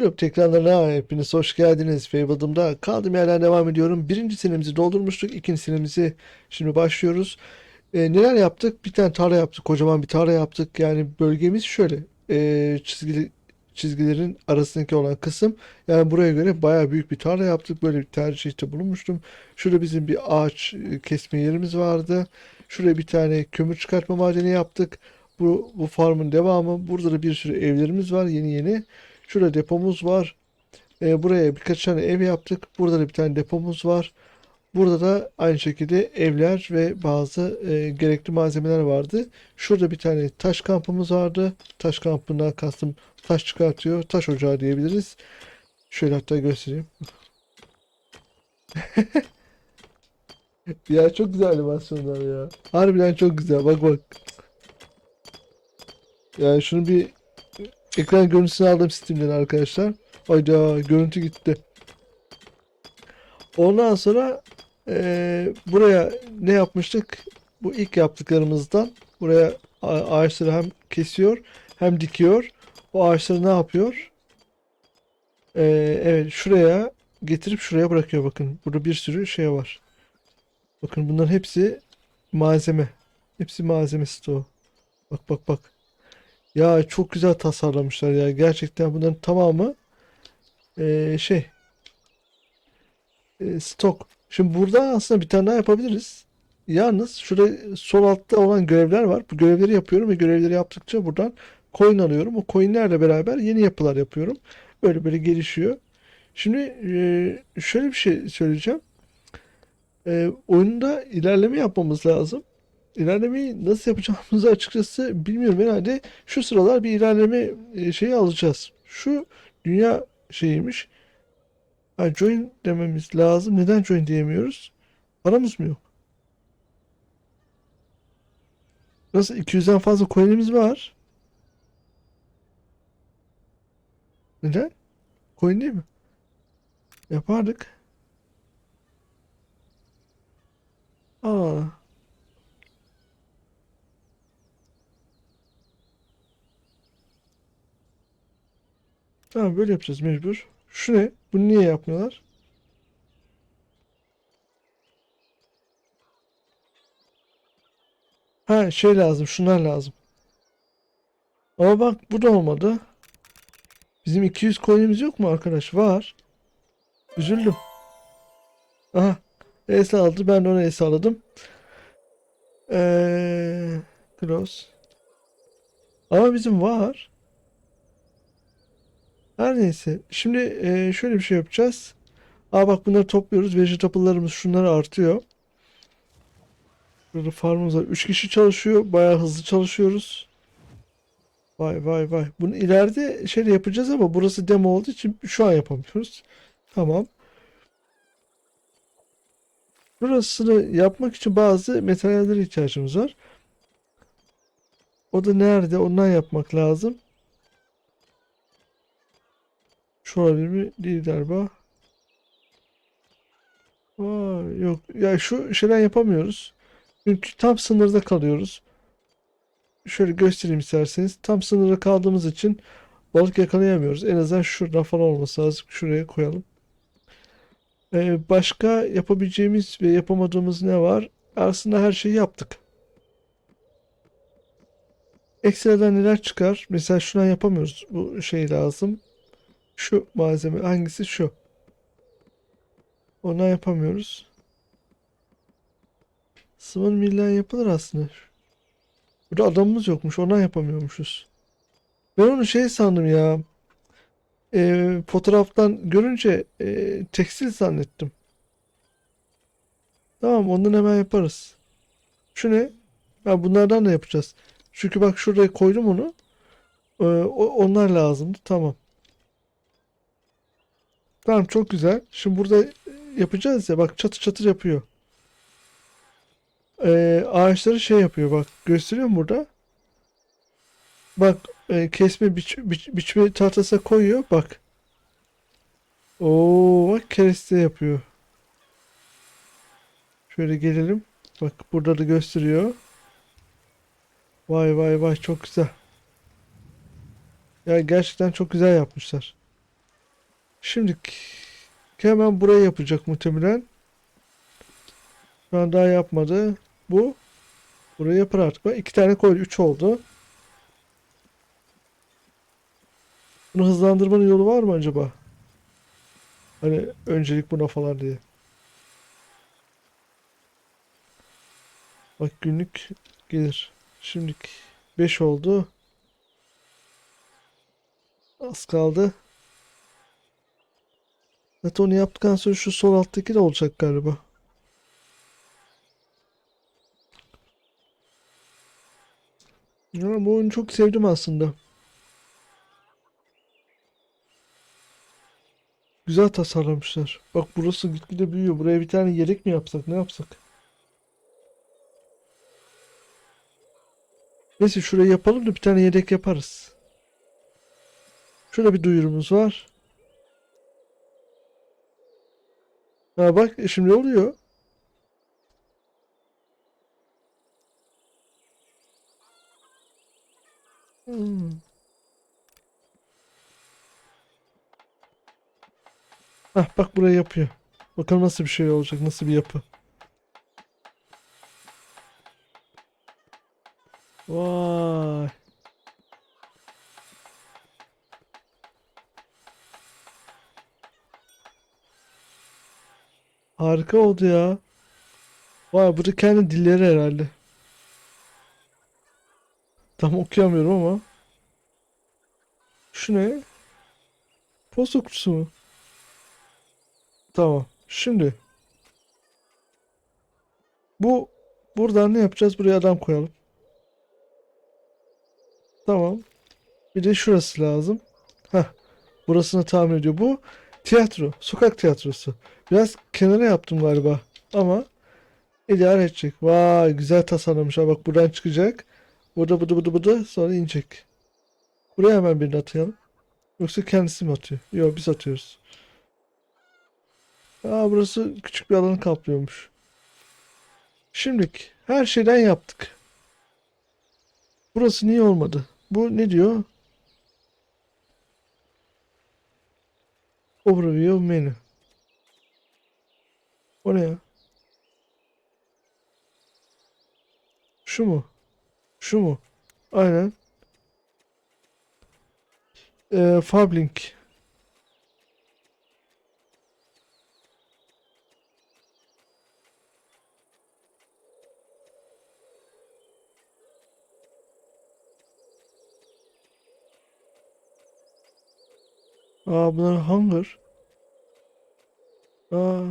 Blok ekranlarına hepiniz hoş geldiniz. Fable'ımda kaldığım yerden devam ediyorum. Birinci senemizi doldurmuştuk. İkinci senemizi şimdi başlıyoruz. Ee, neler yaptık? Bir tane tarla yaptık. Kocaman bir tarla yaptık. Yani bölgemiz şöyle. Ee, çizgili, çizgilerin arasındaki olan kısım. Yani buraya göre bayağı büyük bir tarla yaptık. Böyle bir tercihte bulunmuştum. Şurada bizim bir ağaç e, kesme yerimiz vardı. Şuraya bir tane kömür çıkartma madeni yaptık. Bu, bu farmın devamı. Burada da bir sürü evlerimiz var yeni yeni. Şurada depomuz var. Ee, buraya birkaç tane ev yaptık. Burada da bir tane depomuz var. Burada da aynı şekilde evler ve bazı e, gerekli malzemeler vardı. Şurada bir tane taş kampımız vardı. Taş kampından kastım taş çıkartıyor. Taş ocağı diyebiliriz. Şöyle hatta göstereyim. Ya çok güzel animasyonlar ya. Harbiden çok güzel. Bak bak. Yani şunu bir ekran görüntüsünü aldım Steam'den arkadaşlar. Hayda görüntü gitti. Ondan sonra eee, buraya ne yapmıştık? Bu ilk yaptıklarımızdan buraya ağaçları hem kesiyor hem dikiyor. O ağaçları ne yapıyor? Eee, evet şuraya getirip şuraya bırakıyor bakın. Burada bir sürü şey var. Bakın bunların hepsi malzeme. Hepsi malzeme stoğu. Bak bak bak. Ya çok güzel tasarlamışlar ya. Gerçekten bunların tamamı eee, şey eee, stok. Şimdi burada aslında bir tane daha yapabiliriz. Yalnız şurada sol altta olan görevler var. Bu görevleri yapıyorum ve görevleri yaptıkça buradan coin alıyorum. O coinlerle beraber yeni yapılar yapıyorum. Böyle böyle gelişiyor. Şimdi eee, şöyle bir şey söyleyeceğim. Eee, oyunda ilerleme yapmamız lazım. İlerlemeyi nasıl yapacağımızı açıkçası bilmiyorum. Herhalde şu sıralar bir ilerleme e, şeyi alacağız. Şu dünya şeyiymiş. Ha, join dememiz lazım. Neden join diyemiyoruz? Paramız mı yok? Nasıl 200'den fazla coin'imiz var. Neden? Coin değil mi? Yapardık. Aa. Tamam böyle yapacağız mecbur. Şu ne? Bunu niye yapmıyorlar? Ha şey lazım. Şunlar lazım. Ama bak bu da olmadı. Bizim 200 coin'imiz yok mu arkadaş? Var. Üzüldüm. Aha. Es aldı. Ben de ona es aladım. Eee close. Ama bizim var. Her neyse. Şimdi eee, şöyle bir şey yapacağız. Aa bak bunları topluyoruz. Vegetable'larımız şunlar artıyor. Burada farmımız var. 3 kişi çalışıyor. Bayağı hızlı çalışıyoruz. Vay vay vay. Bunu ileride şeyle yapacağız ama burası demo olduğu için şu an yapamıyoruz. Tamam. Burasını yapmak için bazı materyallere ihtiyacımız var. O da nerede? Ondan yapmak lazım. Şu olabilir mi? Değil galiba. Aa, yok. Ya şu şeyden yapamıyoruz. Çünkü tam sınırda kalıyoruz. Şöyle göstereyim isterseniz. Tam sınırda kaldığımız için balık yakalayamıyoruz. En azından şuradan falan olması lazım. Şuraya koyalım. Ee, başka yapabileceğimiz ve yapamadığımız ne var? Aslında her şeyi yaptık. Ekstradan neler çıkar? Mesela şundan yapamıyoruz. Bu şey lazım. Şu malzeme hangisi şu? Ondan yapamıyoruz. Sıvı millen yapılır aslında. Burada adamımız yokmuş. Ondan yapamıyormuşuz. Ben onu şey sandım ya. Ee, fotoğraftan görünce e, tekstil zannettim. Tamam ondan hemen yaparız. Şu ne? Ha, bunlardan da yapacağız. Çünkü bak şuraya koydum onu. Ee, onlar lazımdı. Tamam. Tamam çok güzel. Şimdi burada yapacağız ya. Bak çatır çatır yapıyor. Ee, ağaçları şey yapıyor bak. Gösteriyor mu burada? Bak e, kesme biç, biç- biçme tahtasına koyuyor. Bak. Oo bak kereste yapıyor. Şöyle gelelim. Bak burada da gösteriyor. Vay vay vay çok güzel. Ya gerçekten çok güzel yapmışlar. Şimdi hemen burayı yapacak muhtemelen. Şu an daha yapmadı. Bu. Burayı yapar artık. İki tane koydu. Üç oldu. Bunu hızlandırmanın yolu var mı acaba? Hani öncelik buna falan diye. Bak günlük gelir. Şimdilik 5 oldu. Az kaldı. Zaten onu yaptıktan sonra şu sol alttaki de olacak galiba. Ya bu oyunu çok sevdim aslında. Güzel tasarlamışlar. Bak burası gitgide büyüyor. Buraya bir tane yelek mi yapsak? Ne yapsak? Neyse şurayı yapalım da bir tane yedek yaparız. Şurada bir duyurumuz var. Ha bak e, şimdi oluyor. Hmm. Hah bak burayı yapıyor. Bakalım nasıl bir şey olacak, nasıl bir yapı. Vay. Harika oldu ya. Vay bu da kendi dilleri herhalde. Tam okuyamıyorum ama. Şu ne? Posta kutusu mu? Tamam. Şimdi. Bu buradan ne yapacağız? Buraya adam koyalım. Tamam. Bir de şurası lazım. Heh. Burasını tahmin ediyor. Bu tiyatro. Sokak tiyatrosu. Biraz kenara yaptım galiba. Ama idare edecek. Vay güzel tasarlamış. Ha bak buradan çıkacak. Burada bıdı bıdı bıdı sonra inecek. Buraya hemen birini atayalım. Yoksa kendisi mi atıyor? Yok biz atıyoruz. Aa burası küçük bir alanı kaplıyormuş. Şimdilik her şeyden yaptık. Burası niye olmadı? Bu ne diyor? Overview menü. O ne ya? Şu mu? Şu mu? Aynen. Ee, Fablink. Aa bunlar Hunger. Aa.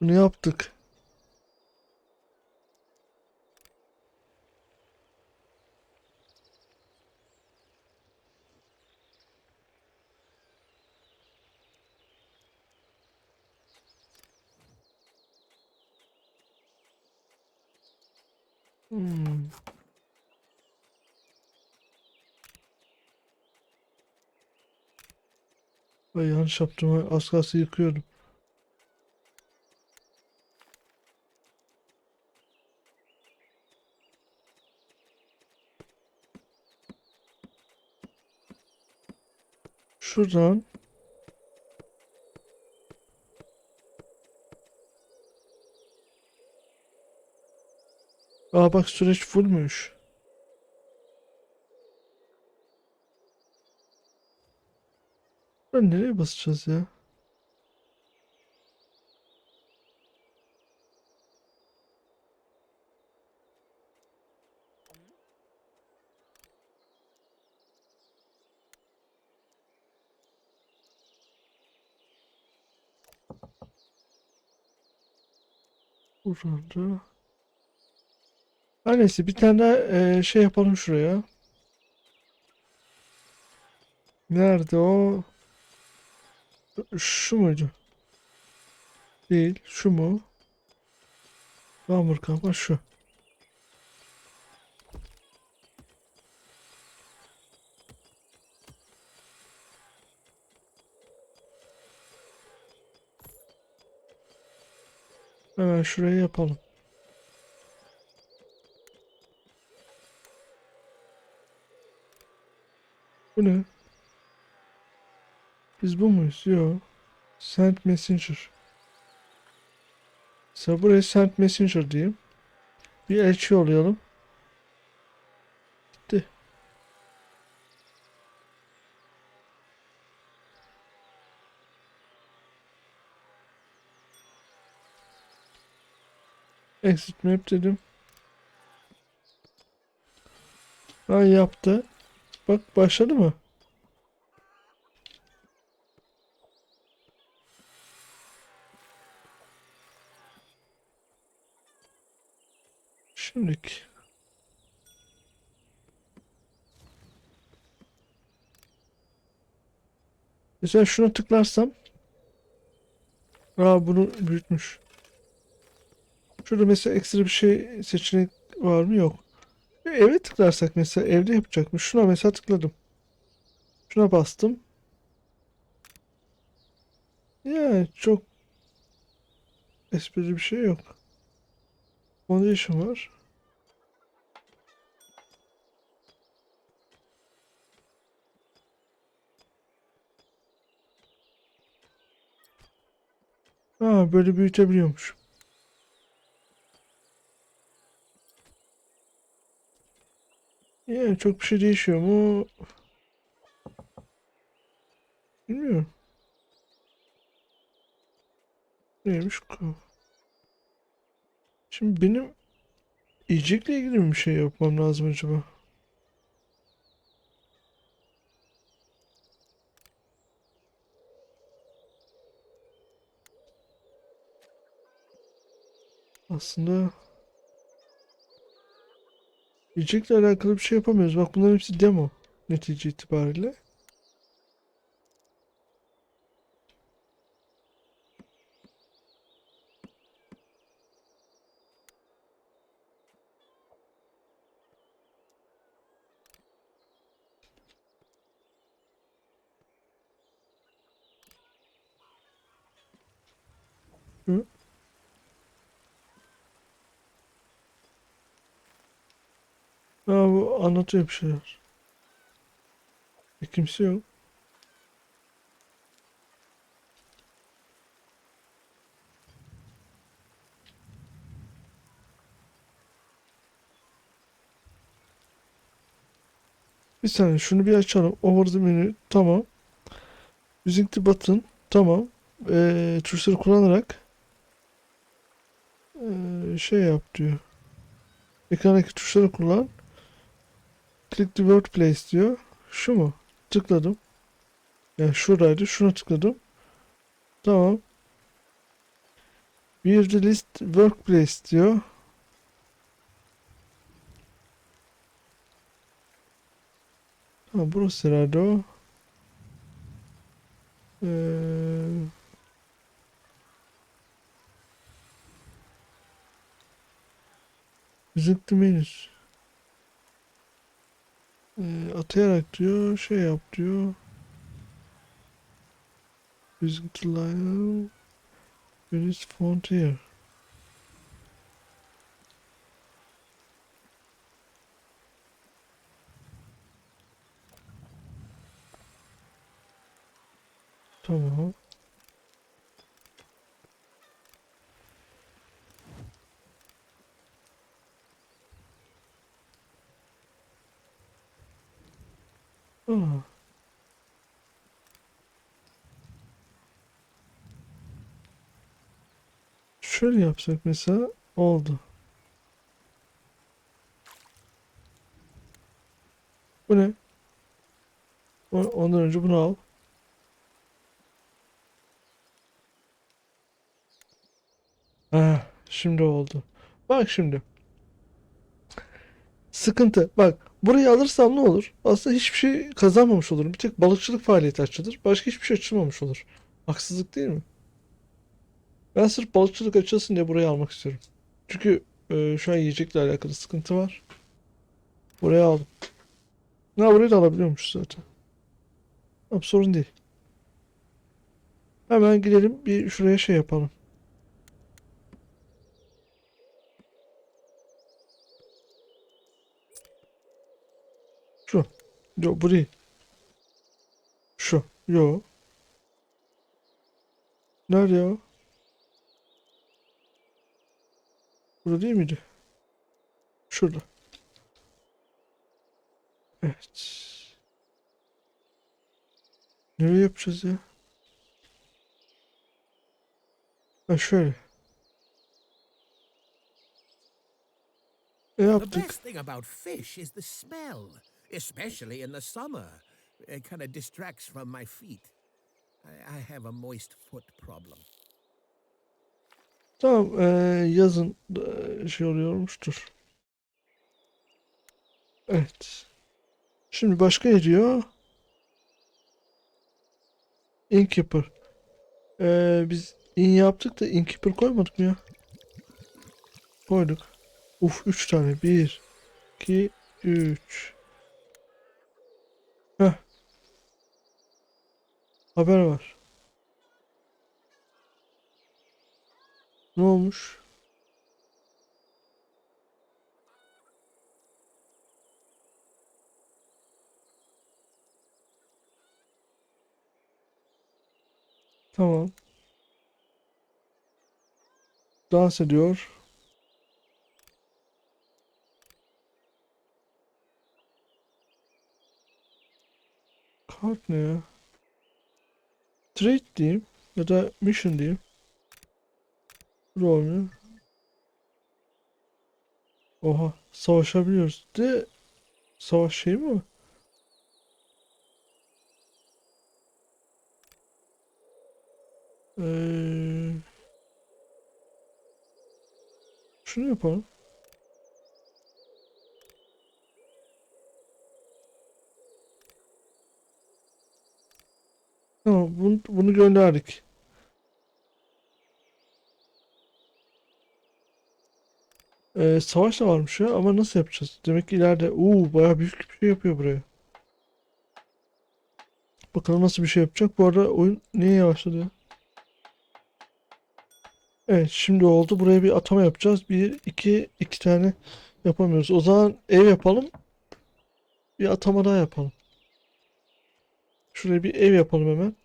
Bunu yaptık. Hmm. Ay yanlış yaptım. Az kalsın yıkıyordum. Şuradan Aa bak süreç fullmüş. Ben nereye basacağız ya? Burada. Her neyse bir tane eee, şey yapalım şuraya. Nerede o? Şu muydu? Değil. Şu mu? Yağmur kapma şu. Hemen şuraya yapalım. Bu ne? Biz bu muyuz? Yo. Send Messenger. Mesela buraya Send Messenger diyeyim. Bir elçi yollayalım. Gitti. Exit map dedim. Ha yaptı. Bak başladı mı? Şimdiki. Mesela şuna tıklarsam Aa bunu büyütmüş. Şurada mesela ekstra bir şey seçenek var mı? Yok. Eve tıklarsak mesela evde yapacakmış. Şuna mesela tıkladım. Şuna bastım. Yani çok esprili bir şey yok. Foundation var. Ha böyle büyütebiliyormuş. Yani çok bir şey değişiyor mu? Bilmiyorum. Neymiş ku? Şimdi benim yiyecekle ilgili bir şey yapmam lazım acaba? Aslında yiyecekle alakalı bir şey yapamıyoruz. Bak bunların hepsi demo netice itibariyle. Hı? Ha bu anlatıyor bir şeyler. E, kimse yok. Bir saniye şunu bir açalım. Over the menu. Tamam. Using the button. Tamam. Ee, tuşları kullanarak ee, şey yap diyor. Ekrandaki tuşları kullan. Click the word place diyor. Şu mu? Tıkladım. Yani şuradaydı. Şuna tıkladım. Tamam. View the list workplace diyor. Ha burası herhalde o. Ee, Visit the Ee, atayarak diyor, şey yap diyor. Visit line. Menus frontier. Tamam. Aa. Şöyle yapsak mesela oldu. Bu ne? Ondan önce bunu al. Ah, şimdi oldu. Bak şimdi. Sıkıntı. Bak burayı alırsam ne olur? Aslında hiçbir şey kazanmamış olurum. Bir tek balıkçılık faaliyeti açılır. Başka hiçbir şey açılmamış olur. Haksızlık değil mi? Ben sırf balıkçılık açılsın diye burayı almak istiyorum. Çünkü e, şu an yiyecekle alakalı sıkıntı var. Buraya aldım. Ha burayı da alabiliyormuş zaten. Tamam, sorun değil. Hemen gidelim bir şuraya şey yapalım. Şu. Yok bu değil. Yo. Nerede o? Burada değil miydi? Şurada. Evet. Nereye yapacağız ya? Ha şöyle. E The yaptık. best thing about fish is the smell, especially in the summer. It kind of distracts from my feet. I, I have a moist foot problem. Tamam, eee, yazın da şey oluyormuştur. Evet. Şimdi başka ne diyor? Innkeeper. Eee, biz in yaptık da innkeeper koymadık mı ya? Koyduk. Uf, 3 tane. 1, 2, 3. Heh. Haber var. Ne olmuş? Tamam. Dans ediyor. Kart ne ya? Trade diyeyim ya da mission diyeyim. Olmuyor. Oha savaşabiliyoruz. De savaş şey mi? Ee, şunu yapalım. Tamam bunu, bunu gönderdik. Ee, savaş da varmış ya ama nasıl yapacağız? Demek ki ileride uuu bayağı büyük bir şey yapıyor buraya. Bakalım nasıl bir şey yapacak. Bu arada oyun niye yavaşladı ya? Evet şimdi oldu. Buraya bir atama yapacağız. Bir, iki, iki tane yapamıyoruz. O zaman ev yapalım. Bir atama daha yapalım. Şuraya bir ev yapalım hemen.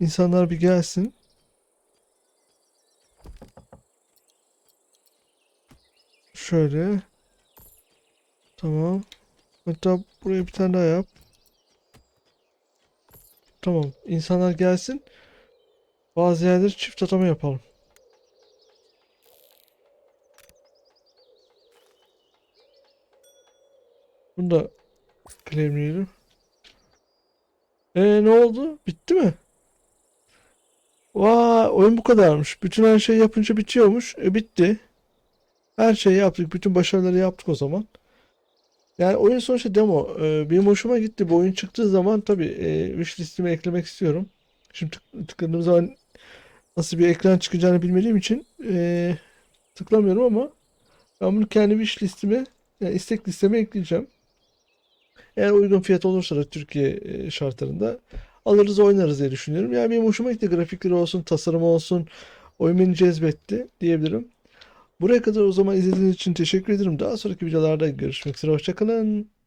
İnsanlar bir gelsin. Şöyle. Tamam. Hatta buraya bir tane daha yap. Tamam. İnsanlar gelsin. Bazı yerleri çift atama yapalım. Bunu da claimleyelim. Ee ne oldu? Bitti mi? Vay oyun bu kadarmış. Bütün her şeyi yapınca bitiyormuş. E bitti. Her şeyi yaptık. Bütün başarıları yaptık o zaman. Yani oyun sonuçta demo. Ee, benim hoşuma gitti. Bu oyun çıktığı zaman tabii e, wish listeme eklemek istiyorum. Şimdi tık- tıkladığım zaman nasıl bir ekran çıkacağını bilmediğim için e, tıklamıyorum ama ben bunu kendi wish listeme yani istek listeme ekleyeceğim. Eğer uygun fiyat olursa da Türkiye e, şartlarında alırız oynarız diye düşünüyorum. Yani benim hoşuma gitti. Grafikleri olsun, tasarımı olsun. Oyun beni cezbetti diyebilirim. Buraya kadar o zaman izlediğiniz için teşekkür ederim. Daha sonraki videolarda görüşmek üzere. Hoşçakalın.